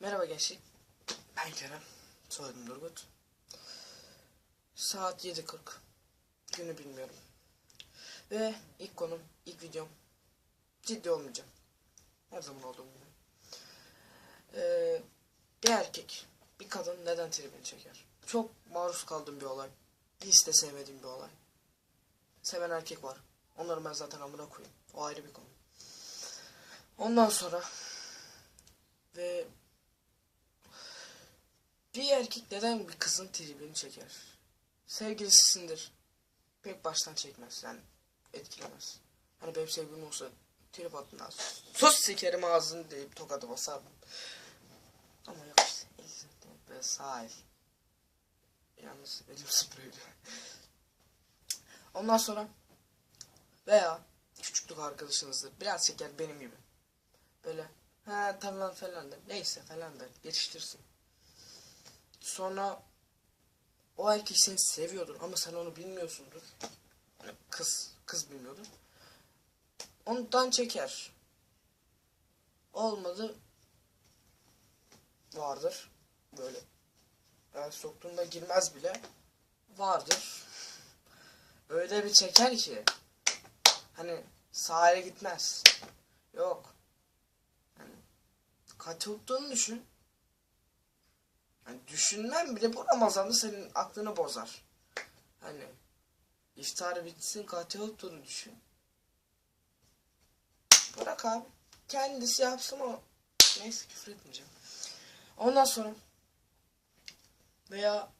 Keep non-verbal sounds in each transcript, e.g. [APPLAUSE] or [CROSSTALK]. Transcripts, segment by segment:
Merhaba gençlik. Ben Kerem. Soyadım Durgut. Saat 7.40. Günü bilmiyorum. Ve ilk konum, ilk videom. Ciddi olmayacağım. Her zaman olduğum gibi. Ee, bir erkek, bir kadın neden tribini çeker? Çok maruz kaldığım bir olay. Hiç de sevmediğim bir olay. Seven erkek var. Onları ben zaten amına koyayım. O ayrı bir konu. Ondan sonra ve bir erkek neden bir kızın tribini çeker? Sevgilisisindir. Pek baştan çekmez yani etkilemez. Hani benim sevgilim olsa trip atmaz. Sus sikerim ağzını deyip tokadı basardım. Ama yok işte. Ve sahil. Yalnız elim spreyli. Ondan sonra veya küçüklük arkadaşınızdır. Biraz çeker benim gibi. Böyle ha tamam falan der. Neyse falan der. Geçiştirsin. Sonra o erkek seni seviyordur ama sen onu bilmiyorsundur. Yani kız, kız bilmiyordur. Ondan çeker. Olmadı vardır. Böyle. Yani soktuğunda girmez bile. Vardır. Öyle bir çeker ki. Hani sahile gitmez. Yok. Yani, katılttığını düşün. Yani düşünmem bile bu Ramazan'da senin aklını bozar. Hani iftar bitsin katil olduğunu düşün. Bırak abi. Kendisi yapsın o. Neyse küfür etmeyeceğim. Ondan sonra veya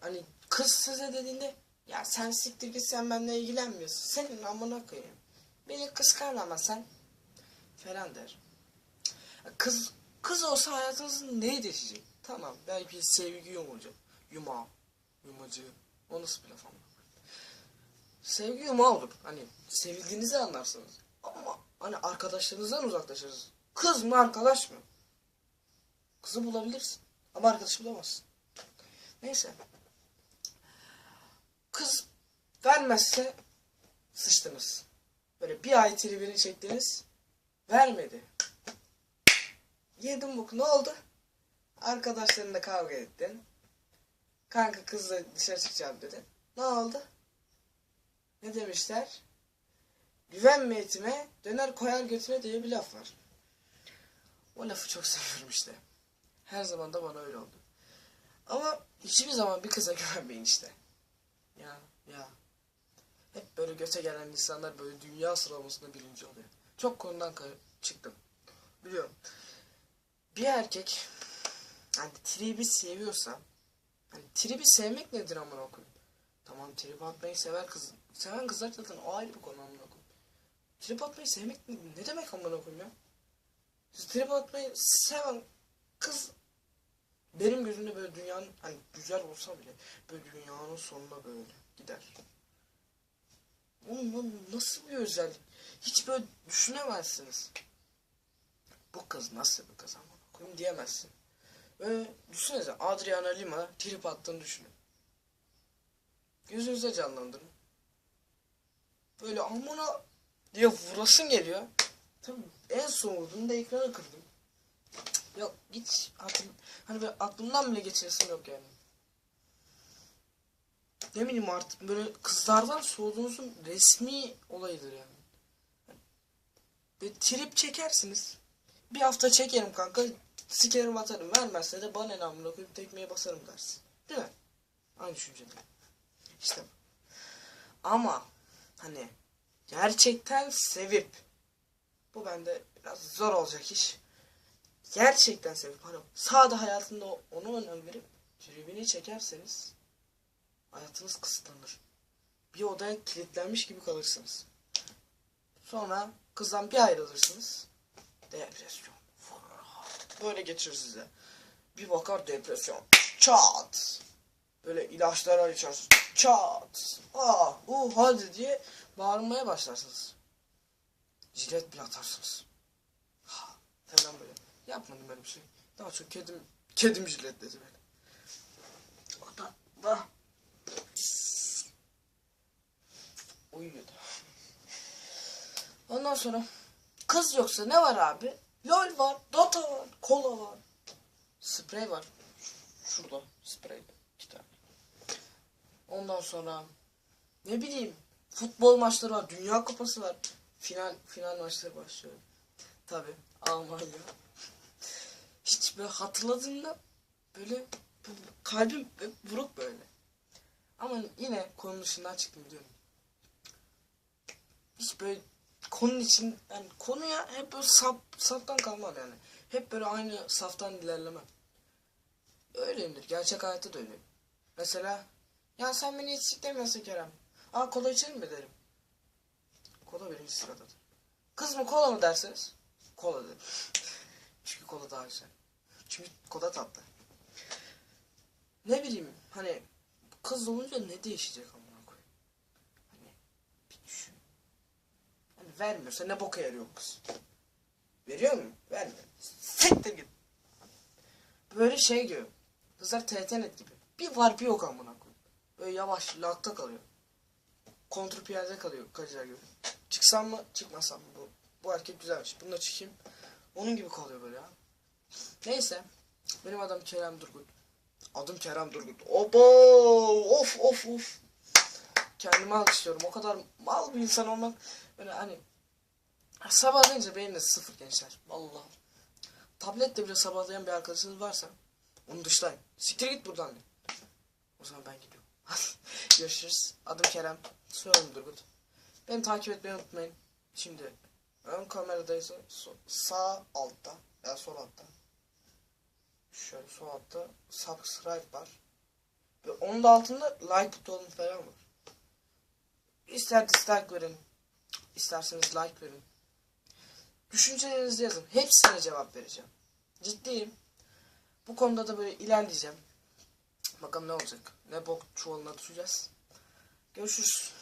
hani kız size dediğinde ya sen siktir git sen benimle ilgilenmiyorsun. Senin amına koyayım. Beni kıskanma sen falan der. Kız kız olsa hayatınızın neyi değişecek? Tamam belki sevgi yumacak. Yuma. Yumacı. O nasıl bir laf ama? Sevgi yumağı olur. Hani sevildiğinizi anlarsınız. Ama hani arkadaşlarınızdan uzaklaşırsınız. Kız mı arkadaş mı? Kızı bulabilirsin. Ama arkadaşı bulamazsın. Neyse. Kız vermezse sıçtınız. Böyle bir ay tribini çektiniz. Vermedi. Yedim boku ne oldu? Arkadaşlarınla kavga ettin. Kanka kızla dışarı çıkacağım dedin. Ne oldu? Ne demişler? Güvenme etime döner koyar götüne diye bir laf var. O lafı çok seviyorum işte. Her zaman da bana öyle oldu. Ama hiçbir zaman bir kıza [LAUGHS] güvenmeyin işte. Ya ya. Hep böyle göte gelen insanlar böyle dünya sıralamasında birinci oluyor. Çok konudan çıktım. Biliyorum. Bir erkek hani tribi seviyorsa hani tribi sevmek nedir amına koyayım? Tamam trip atmayı sever kız. Seven kızlar zaten o ayrı bir konu amına koyayım. Trip atmayı sevmek ne, ne demek amına koyayım ya? Siz trip atmayı seven kız benim gözümde böyle dünyanın hani güzel olsa bile böyle dünyanın sonuna böyle gider. Oğlum nasıl bir özellik? Hiç böyle düşünemezsiniz. Bu kız nasıl bir kız amına koyayım diyemezsin. Ve düşünsenize Adriana Lima trip attığını düşünün. Gözünüze canlandırın. Böyle amına diye vurasın geliyor. Tabii en son vurduğumda ekranı kırdım. Yok hiç hatırl hani böyle aklımdan bile geçiresim yok yani. Ne bileyim artık böyle kızlardan soğuduğunuzun resmi olayıdır yani. Ve trip çekersiniz. Bir hafta çekerim kanka. Sikerim atarım. Vermezse de bana ne amına koyup tekmeye basarım dersin. Değil mi? Aynı düşüncede. İşte. Ama hani gerçekten sevip bu bende biraz zor olacak iş. Gerçekten sevip hani sağda hayatında onu önem verip tribini çekerseniz hayatınız kısıtlanır. Bir odaya kilitlenmiş gibi kalırsınız. Sonra kızdan bir ayrılırsınız. Böyle geçirir size. Bir bakar depresyon. Çat. Böyle ilaçlar içersiniz. Çat. Ah, uh, hadi diye bağırmaya başlarsınız. Jilet bile atarsınız. Ha, falan böyle. Yapmadım böyle bir şey. Daha çok kedim, kedim jiletledi beni. O da, da. Uyuyordu. Ondan sonra kız yoksa ne var abi? LOL var, Dota var, kola var. Sprey var. Şurada sprey. iki tane. Ondan sonra ne bileyim futbol maçları var, Dünya Kupası var. Final final maçları başlıyor. Tabi Almanya. [LAUGHS] Hiç böyle hatırladığımda böyle, kalbim buruk böyle. Ama yine konunun dışından çıktım biliyorum. Hiç böyle konunun için yani konuya hep böyle sap, saptan kalmam yani. Hep böyle aynı saftan ilerlemem. Öyleyimdir. Gerçek hayatta da öyleyim. Mesela ya sen beni hiç siklemiyorsun Kerem. Aa kola içelim mi derim. Kola birinci sıradadır. Kız mı kola mı derseniz kola derim. [LAUGHS] Çünkü kola daha güzel. Çünkü kola tatlı. Ne bileyim hani kız olunca ne değişecek amına koyayım. Hani bir düşün. Hani vermiyorsa ne boka yarıyor kız. Veriyor mu? Vermiyor. Siktir git. Böyle şey gibi. Kızlar TTNet gibi. Bir var bir yok amına koyayım. Böyle yavaş lakta kalıyor. Kontrpiyade kalıyor kaçar gibi. Çıksam mı çıkmasam mı bu. Bu erkek güzelmiş. Bunu çıkayım. Onun gibi kalıyor böyle ya. Neyse. Benim adım Kerem Durgut. Adım Kerem Durgut. Obo! Of of of. Kendimi alkışlıyorum. O kadar mal bir insan olmak böyle hani sabahlayınca beyniniz sıfır gençler. Vallahi. Tabletle bile sabahlayan bir arkadaşınız varsa onu dışlayın. Siktir git buradan. de. O zaman ben gidiyorum. [LAUGHS] Görüşürüz. Adım Kerem. Soyadım Durgut. Beni takip etmeyi unutmayın. Şimdi ön kameradaysa so- sağ altta ya sol altta. Şöyle sol altta subscribe var. Ve onun da altında like butonu falan var. İster dislike verin. isterseniz like verin. Düşüncelerinizi yazın. Hepsine cevap vereceğim. Ciddiyim. Bu konuda da böyle ilerleyeceğim. Bakalım ne olacak. Ne bok çuvalına tutacağız. Görüşürüz.